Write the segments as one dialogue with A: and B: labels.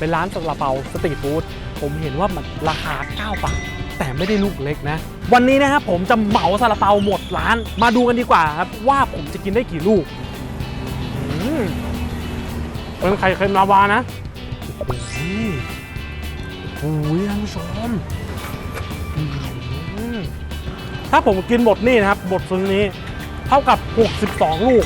A: เป็นร้านซาลาเปาสตรีทฟู้ดผมเห็นว่ามันราคา 9 บาท แต่ไม่ได้ลูกเล็กนะ วันนี้นะครับผมจะเหมาซาลาเปาหมดร้าน มาดูกันดีกว่าครับ ว่าผมจะกินได้กี่ลูกมเป็นไข่เค็มลาวานะโอ้โหโอ้ยท่านผู้ชมอืมถ้าผมกินหมดนี่นะครับหมดซึ้งนี้ เท่ากับ 62 ลูก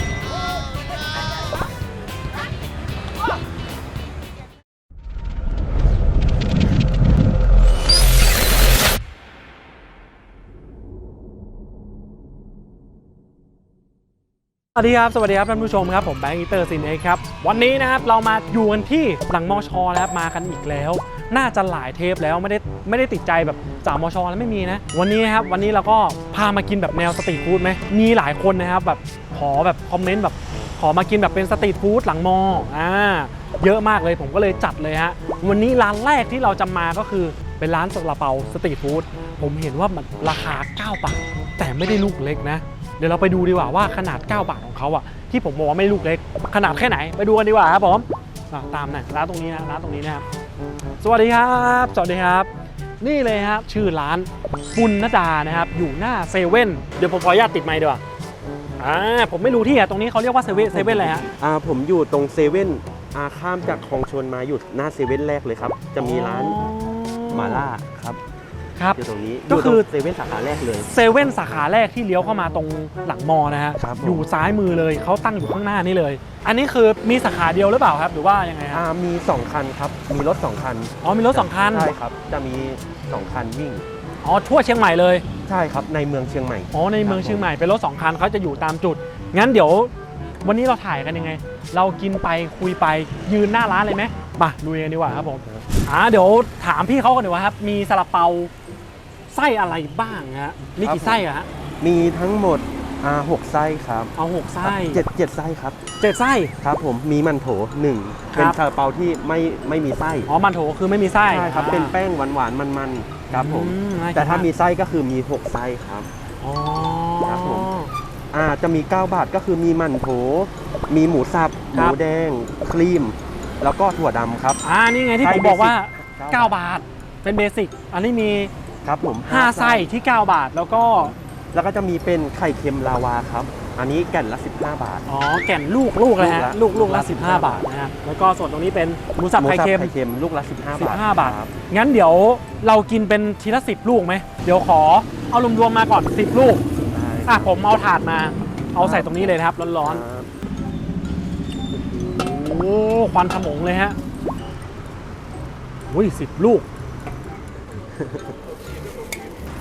A: สวัสดีครับ สวัสดีครับท่านผู้ชมครับ ผมแบงค์อีเตอร์ซินเอครับ วันนี้นะครับเรามาอยู่กันที่หลังมอชอนะครับมากันอีกแล้ว น่าจะหลายเทปแล้วไม่ได้ไม่ได้ติดใจแบบสามมอชอแล้วไม่มีนะ วันนี้นะครับวันนี้เราก็พามากินแบบแนวสตรีทฟู้ดไหมมีหลายคนนะครับแบบขอแบบคอมเมนต์แบบขอมากินแบบเป็นสตรีทฟู้ดหลังมออ่าเยอะมากเลยผมก็เลยจัดเลยฮะวันนี้ร้านแรกที่เราจะมาก็คือเป็นร้านซาลาเปาสตรีทฟู้ดผมเห็นว่ามันราคา9บาทแต่ไม่ได้ลูกเล็กนะ เดี๋ยวเราไปดูดีกว่าว่าขนาด 9 บาทของเขาอะที่ผมบอกว่าไม่ลูกเล็ก ขนาดแค่ไหนไปดูกันดีกว่าครับผมอะตามนะร้านตรงนี้นะร้านตรงนี้นะครับสวัสดีครับสวัสดีครับ นี่เลยครับชื่อร้านปุณณดานะครับ อยู่หน้าเซเว่นเดี๋ยวผมขออนุญาตติดไมค์ดีกว่าอ่าผมไม่รู้ที่อะตรงนี้เขาเรียกว่าเซเว่นเซเว่นอะไรฮะ
B: อ่าผมอยู่ตรงเซเว่นอ่าข้ามจากคลองชนมาอยู่หน้าเซเว่นแรกเลยครับ จะมีร้าน
A: อ๋อ
B: หมาล่าครับ
A: ครับ
B: อยู่ตรงนี้
A: ก็คือ
B: ยู่ตรงเซเว่นสาขาแรกเลย
A: เซเว่นสาขาแรกที่เลี้ยวเข้ามาตรงหลังมอนะฮะ
B: ครับผม
A: อยู่ซ้ายมือเลยเขาตั้งอยู่ข้างหน้านี่เลย อันนี้คือมีสาขาเดียวหรือเปล่าครับ หรือว่ายังไงค
B: อ่า
A: รับ
B: มี 2 คันครับ มีรถ 2 คัน
A: อ๋อมีรถสองคัน
B: ใช่ครับ จะมี 2 คันวิ่ง
A: อ๋อทั่วเชียงใหม่เลย
B: ใช่ครับในเมืองเชียงใหม่
A: อ๋อในเมืองเชียงใหม่เป็นรถสองคันเขาจะอยู่ตามจุด งั้นเดี๋ยว วันนี้เราถ่ายกันยังไง เรากินไปคุยไปยืนหน้าร้านเลยไหมมาดูกันดีกว่าครับผมอ่าเดี๋ยวถามพี่เขากันดีกว่าครับ มีซาลาเปา ไส้อะไรบ้างฮะมีกี่ไส้อะฮะ
B: มีทั้งหมดอ่าหกไส้ครับ
A: เอาหกไส้
B: เจ็ดเจ็ดไส้ครับ
A: เจ็ดไส้
B: ครับผมมีมันโถหนึ่ง
A: ครับ
B: เป็นซาลาเปาที่ไม่ไม่มีไส้
A: อ๋อมันโถคือไม่มีไส้
B: ใช่ครับ
A: อ่า
B: เป็นแป้งหวานหวานๆมันๆครับผม
A: อืน่กิน
B: แต่ถ้ามี
A: ก
B: ไส้ก็คือมี6ไส้ครับ
A: อ๋อ
B: ครับผมอ่าจะมี 9 บาทก็คือมีมันโถ มีหมูสับห
A: ครั
B: มู
A: บ
B: แดง ครีม แล้วก็ถั่วดำครับ
A: อ่านี่ไงที่
B: ไส้
A: ผมบอกว่า
B: เบสิก
A: 9บาทเป็นเบสิกอันนี้มี
B: ครับผม
A: 5ไส้ที่ 9 บาทแล้วก็
B: แล้วก็จะมีเป็นไข่เค็มลาวาครับ อันนี้แก่นละ 15 บาท
A: อ๋อ แก่นลูกลูกเลยฮะ ลู
B: ลู
A: ก
B: ก
A: ลูก
B: ละ
A: ละ 15 บาทนะฮะ แล้วก็ส่วนตรงนี้เป็นหมูสับ
B: หมู
A: ไข่เค็ม
B: ไข่เค็มลูกละ 15 บาท
A: 15บาท
B: ครับ
A: งั้นเดี๋ยวเรากินเป็นทีละ 10 ลูกไหม เดี๋ยวขอเอารวมๆมาก่อน 10 ลูก
B: ได้
A: อะผมเอาถาดมา เอาใส่ตรงนี้เลยนะครับร้อน
B: ครับ
A: ๆโอ้ควันขโมงเลยฮะอุ้ยสิบลูก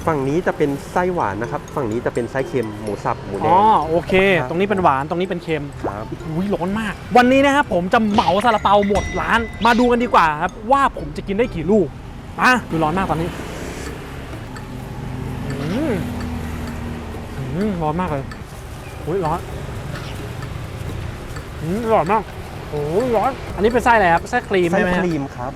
B: ฝั่งนี้จะเป็นไส้หวานนะครับ ฝั่งนี้จะเป็นไส้เค็มหมูสับหมูแด
A: อ๋องโอเค
B: ครับ
A: ตรงนี้เป็นหวานตรงนี้เป็นเค็ม
B: ครับ
A: อุ้ยร้อนมาก วันนี้นะครับผมจะเหมาซาลาเปาหมดร้าน มาดูกันดีกว่าครับว่าผมจะกินได้กี่ลูกอะดูร้อนมากตอนนี้อืมอืมร้อนมากเลยอุ้ยร้อนอืมร้อนมากโอ้ยร้อน อันนี้เป็นไส้อะไรครับไส้ครีม
B: ไส้
A: ใช่ไหม
B: ค
A: ฮะ
B: รีมครับ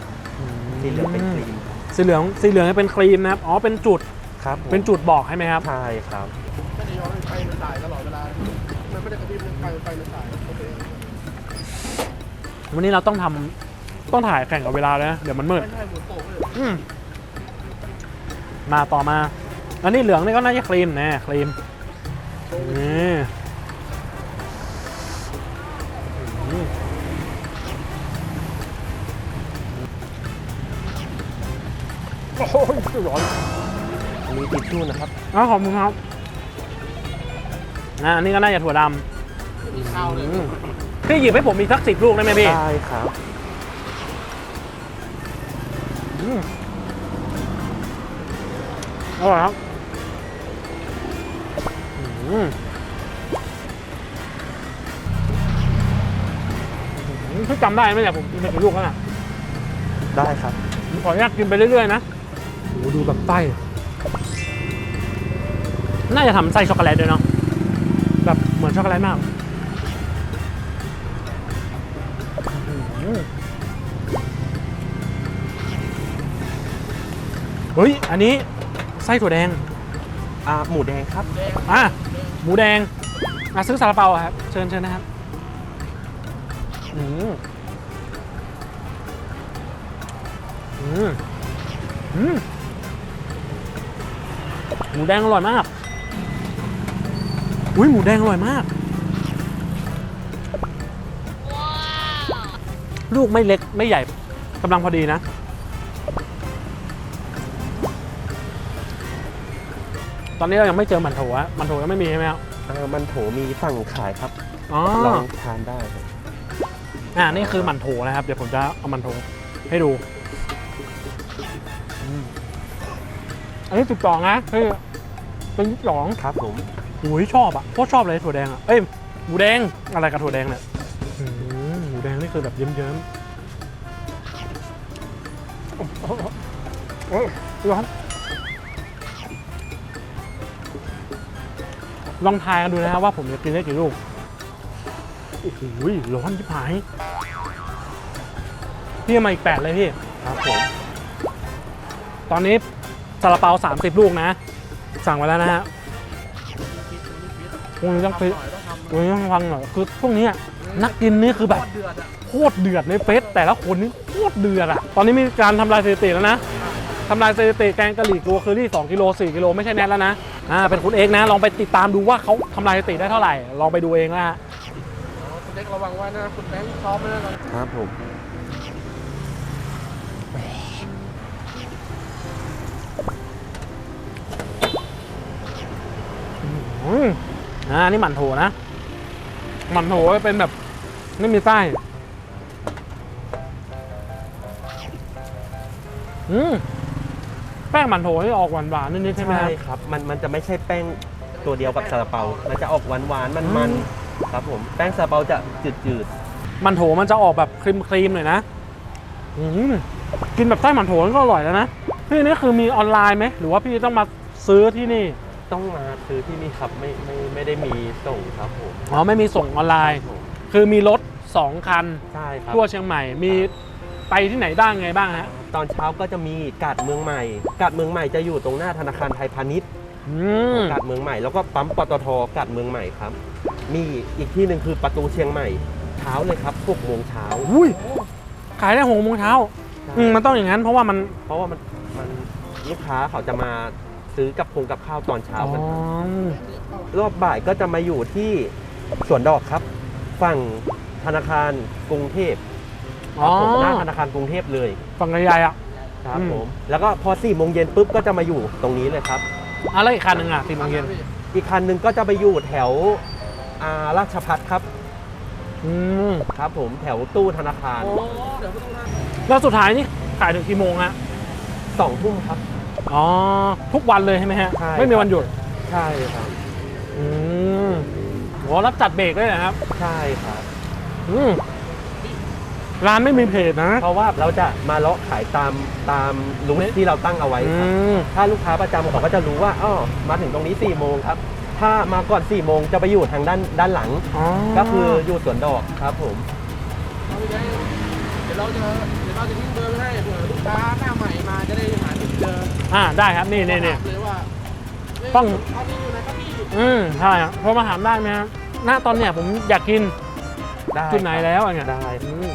B: สีเหลืองเป็นครีม
A: สีเหลืองสีเหลืองเป็นครีมนะครับอ๋อเป็นจุด
B: ครับผม
A: เป็นจุดบอกใช่ไหมครับ
B: ใช่ครับ
C: ไม่ได้ย้อนไฟมันสายตลอดเวลา มันไม่ได้กระพริบไฟไฟมันสายโอเค
A: วันนี้เราต้องทำต้องถ่ายแข่งกับเวลาเลยนะ เดี๋ยวมันมืด
C: ไม่ใช่หมุนโป่งเลย
A: อืมมาต่อมา อันนี้เหลืองนี่ก็น่าจะครีมแน่ครีมนี่อืมโอ้ยร้อน
B: มีทิชชู่นะครับ
A: อ้าวขอบคุณครับนะอันนี้ก็น่าจะถั่วด
C: มีข้าวเลยำ
A: อืมพี่หยิบให้ผมมีสักสิบลูกได้ไหมพี่
B: ได้ครับ
A: อืมอร่อยครับอืมอืมพี่จำได้ไหมเนี่ยผมกินไปกี่ลูกแล้วน่ะ
B: ได้ครับ
A: ผมขออนุญาตกินไปเรื่อยๆนะ โอ้โหดูแบบไส้ น่าจะทำไส้ช็อกโกแลตด้วยเนาะแบบเหมือนช็อกโกแลตมากอืมเฮ้ย อันนี้ไส้ถั่วแดง
B: อ่าหมูแดงครับ
A: อะหมูแดงอะซื้อซาลาเปาอะครับ เชิญเชิญนะครับอืมอืมอืมห มูแดงอร่อยมาก อุ้ยหมูแดงอร่อยมาก ลูกไม่เล็กไม่ใหญ่กำลังพอดีนะ ตอนนี้เรายังไม่เจอหมันโถอะหมันโถยังไม่มีใช่ไหมครับ
B: เอ่อมันโถมีสั่งขายครับ
A: อ๋อ
B: ลองทานได้ครับ
A: อ่านี่คือหมันโถนะครับ เดี๋ยวผมจะเอาหมันโถให้ดูอืมอันนี้สิบสองนะเฮ้ย เป็นสิบสอง
B: ครับผม
A: อุ้ยชอบอะโคตรชอบเลยถั่วแดงอะ เอ้ยหมูแดงอะไรกับถั่วแดงเนี่ยอืมหมูแดงนี่คือแบบเยิ้มๆโอ้โหโอ้ยร้อนลองทายกันดูนะครับว่าผมจะกินได้กี่ลูก โอ้โหร้อนชิบหาย พี่เอามาอีกแปดเลยพี่
B: ครับผม
A: ตอนนี้ซาลาเปา30 ลูกนะ สั่งไว้แล้วนะฮะพรุ่งนี้ต้องไป
C: หน่อยต้องทำ
A: พรุ่งนี้ต้องฟังหน่อยคือพวกนี้อะนักกินนี่คือแบบ
C: ทอดเดือดอะ
A: โคตรเดือดในเฟซแต่ละคนนี่โคตรเดือดอะตอนนี้มีการทำลายสถิติแล้วนะทำลายสถิติแกงกะหรี่กลัวเคอรี่2กิโล4กิโลไม่ใช่แนทแล้วนะอ่าเป็นคุณเอกนะ ลองไปติดตามดูว่าเขาทำลายสถิติได้เท่าไหร่ ลองไปดูเองนะฮะ
C: คุณเล็กระวังไว้นะคุณแบงค์ซ้อมไม่ได้ตอน
B: ครับผม
A: อืมอ่านี่หมันโถนะหมันโถเป็นแบบไม่มีไส้อืมแป้งหมันโถนี่ออกหวานหวานๆนิดๆใช่ไหม
B: ใช่
A: ครับ
B: ครับ มันมันจะไม่ใช่แป้งตัวเดียวกับซาลาเปา มันจะออกหวานหวานๆมัน
A: อื
B: มัน
A: ม
B: ครับผมแป้งซาลาเปาจะจืดจืด
A: มันโถมันจะออกแบบครีมครีมๆหน่อยนะอืมกินแบบไส้หมันโถมันก็อร่อยแล้วนะพี่นี่คือมีออนไลน์ไหมหรือว่าพี่ต้องมาซื้อที่นี่
B: ๆ ต้องมาซื้อที่นี่ครับไม่ไม่ไม่ได้มีส่งครับผม
A: อ๋อไม่มีส่งออนไลน์
B: ครับผม
A: คือมีรถ 2 คัน
B: ใช่ครับ
A: ทั่วเชียงใหม่มีไปที่ไหนบ้างไงบ้างฮะ
B: ตอนเช้าก็จะมีกาดเมืองใหม่ กาดเมืองใหม่จะอยู่ตรงหน้าธนาคารไทยพาณิชย์
A: อืม
B: กาดเมืองใหม่แล้วก็ปั๊มปตทกาดเมืองใหม่ครับ มีอีกที่หนึ่งคือประตูเชียงใหม่เช้าเลยครับ6โมงเช้า
A: อุ้ยขายได้หกโมงเช้าอืมมันต้องอย่างนั้นเพราะว่ามัน
B: เพราะว่ามันมันลูกค้าเขาจะมา ซื้อกับคงกับข้าวตอนเช้า
A: อ๋อ
B: กันครับรอบบ่ายก็จะมาอยู่ที่สวนดอกครับ ฝั่งธนาคารกรุงเทพ
A: อ๋อ
B: ผมหน้าธนาคารกรุงเทพเลย
A: ฝั่งใหญ่ๆอะ
B: ครับ
A: อืม
B: ผมแล้วก็พอ4ี่โมงเย็นปุ๊บก็จะมาอยู่ตรงนี้เลยครับ
A: อะไรอีกคันหนึ่งอะสี่โมงเย็น
B: อีกคันหนึ่งก็จะไปอยู่แถวอาราชพัฒครับ
A: อืม
B: ครับผมแถวตู้ธนาคาร
C: โอ้เดี๋ยวไม่ต้องทำ
A: แล้วสุดท้ายนี่ขายถึงกี่โมงฮะ
B: สองทุ่มครับ
A: อ๋อ ทุกวันเลยใช่ไหมฮะ
B: ใช่
A: ไม่มีวันหยุด
B: ใช่ครับ
A: อืมโหรับจัดเบรกด้วยนะครับ
B: ใช่ครับ
A: อืมร้านไม่มีเพจนะ
B: เพราะว่าเราจะมาเลาะขายตามตามรูทที่เราตั้งเอาไว้
A: อื
B: ครับ
A: ม
B: ถ้าลูกค้าประจำเขาก็จะรู้ว่าอ๋อมาถึงตรงนี้4ี่โมงครับ ถ้ามาก่อน4ี่โมงจะไปอยู่ทางด้านด้านหลัง
A: อ๋อ
B: ก็คืออยู่สวนดอกครับผม
C: เอาไปได้เดี๋ยวเราจะเดี๋ยวเราจะทิ้งเบอร์ไว้ให้เผื่อลูกค้าหน้าใหม่มาจะได้หาที่เจอ
A: อ่าได้ครับนี่นี่นี่
C: ถามเลยว่าเฮ้ย
A: ต้อง
C: ตอนนี้อยู่ไหนครับพี่
A: อืมใช่ครับโทรมาถามได้ไหมครับหน้าตอนเนี้ยผมอยากกิน
B: ได้
A: จุดไหนแล้วอะไรเงี้ย
B: ได้
A: อืม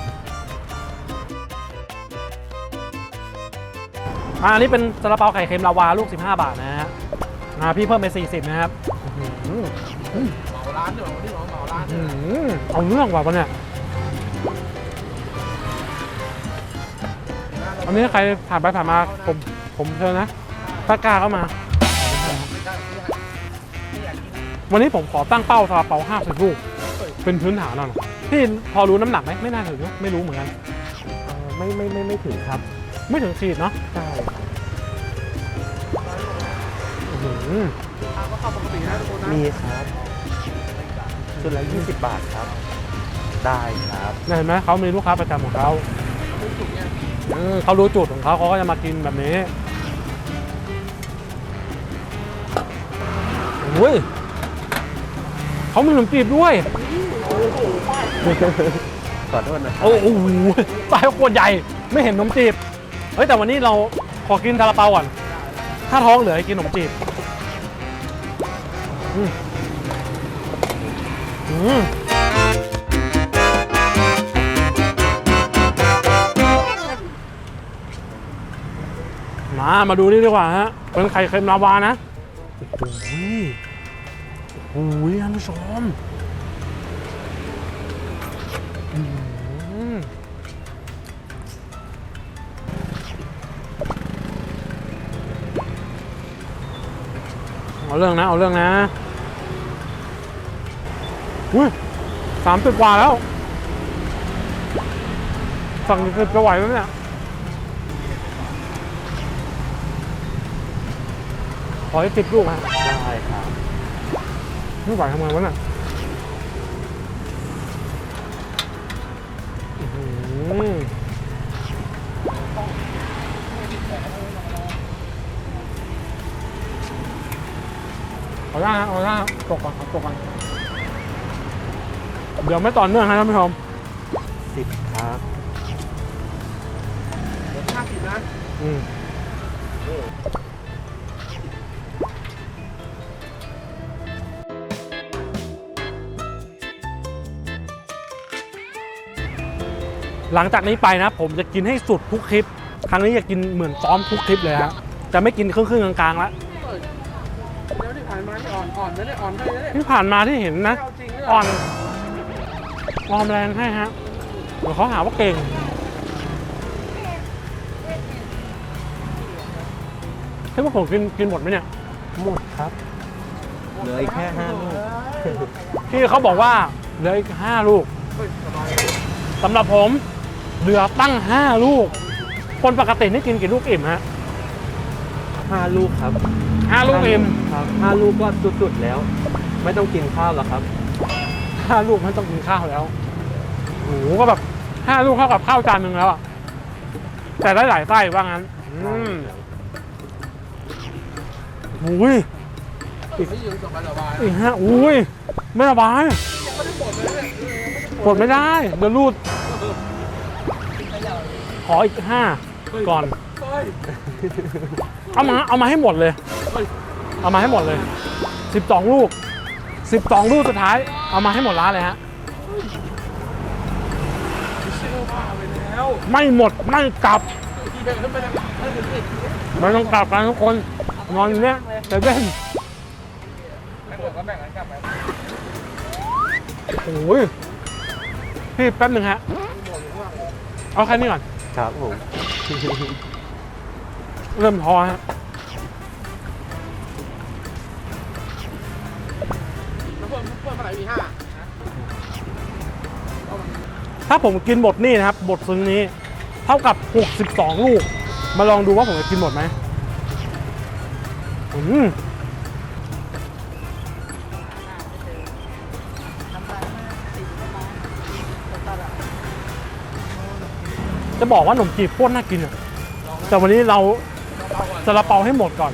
A: อ่าอันนี้เป็นซาลาเปาไข่เค็มลาวาลูก 15 บาทนะฮะอ่าพี่เพิ่มไป 40 นะครับอื้อหือ
C: เหมาร้านเดี๋ยววันนี้เหมาเหมาร้าน
A: อื้
C: เนี่
A: อยหือเอาเรื่องว่ะปะเนี่ย อันนี้ใครผ่านไปผ่านมาผมผมเชิญนะถ้ากล้าเข้ามา
C: ไม่ได้ไม่ได้ไม่อยากกิน
A: วันนี้ผมขอตั้งเป้าซาลาเปา50ลูก เป็นพื้นฐานหน่อยพี่พอรู้น้ำหนักไหมไม่น่าถึงเนอะไม่รู้เหมือนกัน
B: เอ่อไม่ไม่ไม่ไม่ถึงครับ
A: ไม่ถึงขีดเนาะ
B: ใช่ครับ
A: อื้อหือ
C: ทางก็เข้าปกตินะทุกคนนะ
B: มีครับชุดละ20 บาทครับ ได้ครับ
A: เนี่ยเห็นไหมเขามีลูกค้าประจำของเขา
C: ทุกจุด เนี่ย
A: อืมเขารู้จุดของเขาเขาก็จะมากินแบบนี้โอ้ยเขามีขนมจีบด้วย
B: ขอโทษนะ
A: โอ้โหปลายขวดใหญ่ไม่เห็นขนมจีบ เฮ้ยแต่วันนี้เราขอกินซาลาเปาก่อน ถ้าท้องเหลือให้กินขนมจีบ อืมอืม มามาดูนี่ดีกว่าฮะเป็นไข่เค็มลาวานะโอ้โหโอ้โหท่านผู้ชมอืมเอาเรื่องนะ เอาเรื่องนะอุ้ยสามสิบกว่าแล้ว สั่งสิบจะไหวไหมเนี่ย ขอให้สิบลูกฮะ
B: ได้ครับ
A: ไม่ไหวทำไงวะเนี่ยอื้อหือเอาละฮะเอาละฮะตกก่อนเอาตกก่อนเดี๋ยวไม่ต่อเนื่องครับท่านผู้ชม
B: สิบครับ
C: เดี๋ยวห้าสิบนะ
A: อืม หลังจากนี้ไปนะ ผมจะกินให้สุดทุกคลิป ครั้งนี้จะกินเหมือนซ้อมทุกคลิปเลยฮะจะไม่กินครึ่งๆกลางๆแล้ว
C: เฮ้ยแล้วที่ผ่านมานี่อ่อนอ่อนนะเนี่ยอ่อนได้เลยเนี่ย
A: ที่ผ่านมาที่เห็นนะ
C: เอาจริงเลย
A: อ่อนวอร์มแรงให้ฮะเดี๋ยวเขาหาว่าเก่งให้พวกผมกินกินหมดไหมเนี่ย
B: หมดครับเหลืออีกแค่ห้าลูก
A: ที่เขาบอกว่าเหลืออีกห้าลูก
C: เฮ้ยสบาย
A: สำหรับผม เหลือตั้งห้าลูก คนปกตินี่กินกี่ลูกอิ่มฮะ
B: ห้าลูกครับ
A: ห้าลูกอิ่ม
B: ครับห้าลูกก็สุดๆแล้ว ไม่ต้องกินข้าวแล้วครับ
A: ห้าลูกไม่ต้องกินข้าวแล้วโอ้โหก็แบบห้าลูกเท่ากับข้าวจานหนึ่งแล้วอะแต่ได้หลายไส้ว่างั้น อืมอุ้ย
C: ไม่ยืนสบายสบาย
A: อีกห้าอุ้ยไม่สบาย
C: ยังไม่ได้ปลดเลยเนี่ย
A: กดไม่ได้เดี๋ยวรูด ขออีกห้าก่อน
C: เฮ้ย
A: เอามาเอามาให้หมดเลย
C: เฮ้ย
A: เอามาให้หมดเลย 12 ลูก 12 ลูกสุดท้าย เอามาให้หมดร้านเลยฮะ
C: เชื่อว่าไปแล้ว
A: ไม่หมดไม่กลับ
C: ที่เดินไม่ได้ไม่ได้ไม่ได้
A: ไม่ต้องกลับกันทุกคนนอนอยู่เนี้ยแต่เล่น
C: ไม่หมดก็แบ่งกันกลับไป
A: โอ้ยพี่แป๊บหนึ่งฮะ เอาแค่นี้ก่อน
B: ครับผม
A: เริ่มท้อฮะ
C: แล้วเพิ่มเพิ่มเท่าไหร่มีห้า
A: ถ้าผมกินหมดนี่นะครับ บทซึ้งนี้ เท่ากับ 62 ลูก มาลองดูว่าผมจะกินหมดไหมอืม จะบอกว่าขนมจีบโคตรน่ากินอะแต่วันนี้เราซาลาเปาให้หมดก่อน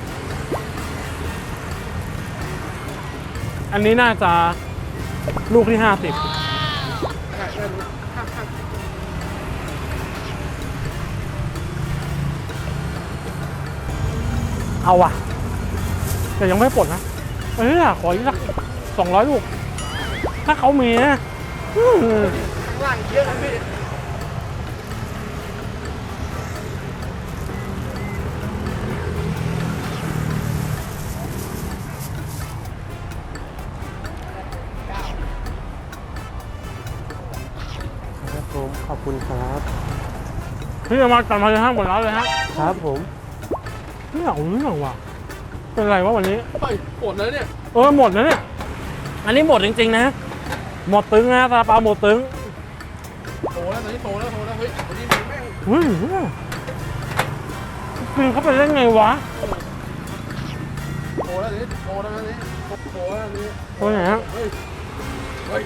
A: อันนี้น่าจะลูกที่
C: ห้าห้า
A: เอาว่ะ แต่ยังไม่ปลดนะ เออขออีกสักสองร้อยลูก ถ้าเขามีนะ
C: ข้างล่างเยอะนะพี่
A: พี่จะมาจัดมาเลยฮะหมดแล้วเลยฮะ
B: ครับผม
A: ไม่เอาเรื่องว่ะเป็นไรวะวันนี้
C: เฮ้ยปวดเลยเนี่ย
A: เออหมดนะเนี่ยอันนี้หมดจริงๆนะ หมดตึงนะซาลาเปาหมดตึง
C: โตแล้วตอนนี้โตแล้วโตแล้วเฮ้ยวันนี้มันแม่ง
A: เฮ้ยเฮ้ยกินเข้าไปได้ไงวะ
C: โตแล้วตอนนี้โตแล้วตอนนี้โตแล้วตอนนี้
A: ตัวไหนฮะ
C: เฮ้ยเฮ้ย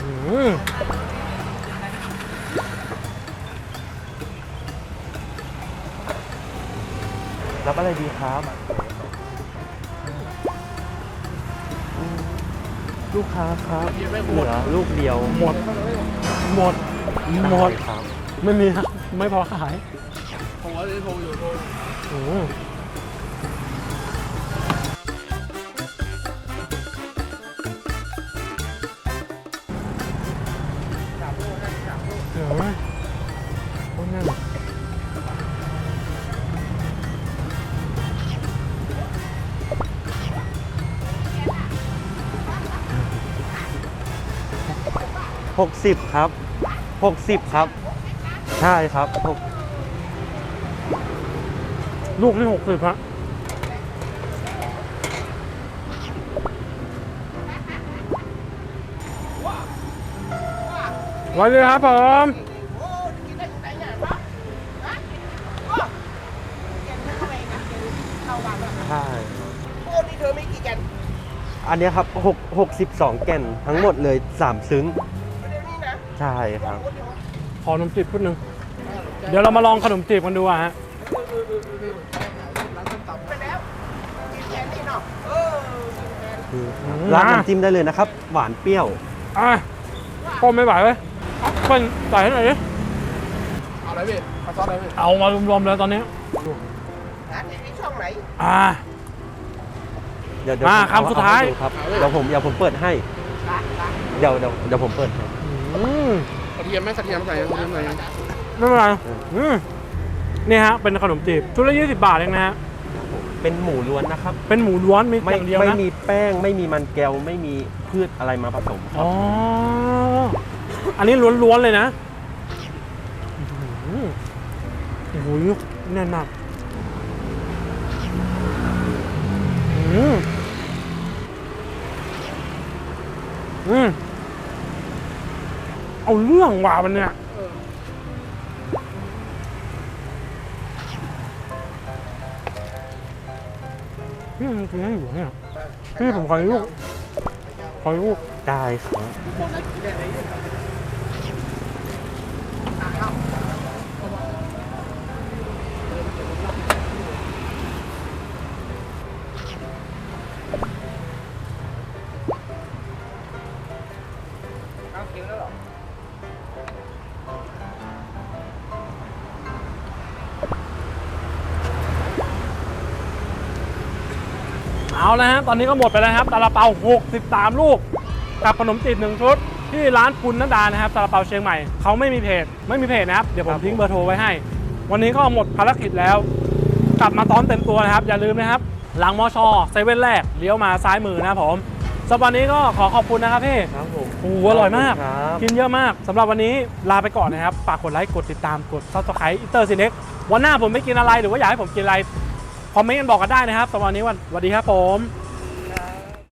A: อืม
B: รับอะไรดีครับอืมลูกค้าครับ
C: เดี๋ยวไม่ห
B: เห
C: ม
B: ลื
C: ด
B: อลูกเดียว
A: หมด หมด หมด
B: ได้ครับ
A: ไม่มีครับ ไม่พอขาย
C: โตแล้วโตอยู่โต
A: อืมเดี๋ยวไหมโอ้ย
B: 60 ครับ 60 ครับ ใช่ครับหก
A: ลูกนี่หกสิบฮะสวัสดีครับผม
C: โอ้กินได้ที่ไหนเนี่ยฮะฮะโอ้แกนเข้าไปนะแกนเข้าบ้านแล้ว
B: ใช่
C: โอ้นี่เธอไม่กี่แกน
B: อันเนี้ยครับ6 62 แก่นทั้งหมดเลย 3 ซึ้ง
C: ไม่ได้นี่นะ
B: ใช่ครับ
C: โอ้เดี๋ยว
A: ขอขนมจีบพุดหนึ่งเดี๋ยวเรามาลองขนมจีบกันดูอะฮะ
C: ร้านส้มตำไปแล้วกินแกนนี่เนาะเออกินแกน
B: ร้านน้ำจิ้มได้เลยนะครับ หวานเปรี้ยว
A: อะก็ไม่ไหวเลยเอาเป็นใส่ให้หน่อยดิ
C: เอาอะไรพี่เอาซอสอะไรพี่
A: เอามารวมๆเลยตอนนี้
C: ร้านนี้ช่องไหน
A: อ่า
B: เดี๋ยวเดี๋ยว
A: มา
B: ผมเอ
A: คำสุดท้าย
B: เอให้ครับเดี๋ยวผมเดี๋ยวผมเปิดให้
C: ร้านร้าน
B: เดี๋ยวเดี๋ยวเดี๋ยวผมเปิดให้
A: อืม
C: กระเทียมไหมกระเทียมใส่กระเทียมใส่
A: ไม่เป็นไรอืมนี่ฮะ เป็นขนมจีบชุดละ20บาทเองนะฮะ
B: เป็นหมูล้วนนะครับ
A: เป็นหมูล้วนมี
B: ไม่
A: อย่างเดียว
B: ไม่
A: นะ
B: มีแป้งไม่มีมันแก้วไม่มีพืชอะไรมาผสมครั
A: อ๋
B: บ
A: ออันนี้ล้วนๆเลยนะอื้อหือโอ้โหแน่นมากอืมอืม เอาเรื่องว่ะมันเนี่ยพี่มันกินให้อยู่เนี่ย พี่ผมขอลูกขอลูก
B: ได้ครับ
C: เอา
A: เอาละฮะ ตอนนี้ก็หมดไปแล้วครับซาลาเปา 63 ลูก กับขนมจีบหนึ่งชุด ที่ร้านคุณนัดดานะครับซาลาเปาเชียงใหม่ เขาไม่มีเพจ ไม่มีเพจนะครับ เดี๋ยวผมทิ้งเบอร์โทรไว้ให้ วันนี้ก็หมดภารกิจแล้ว กลับมาซ้อมเต็มตัวนะครับ อย่าลืมนะครับ หลังมอชอเซเว่นแรก เลี้ยวมาซ้ายมือนะครับผมสำหรับวันนี้ก็ขอขอบคุณนะครับพี่
B: ครับผม
A: โอ้โหอร่อยมาก
B: ครับ
A: กินเยอะมากสำหรับวันนี้ลาไปก่อนนะครับฝากกดไลค์ กดติดตามกดซับสไครต์อินเตอร์ซีเน็กวันหน้าผมไม่กินอะไรหรือว่าอยากให้ผมกินอะไร คอมเมนต์กันบอกกันได้นะครับสำหรับวันนี้วันสวัสดีครับผม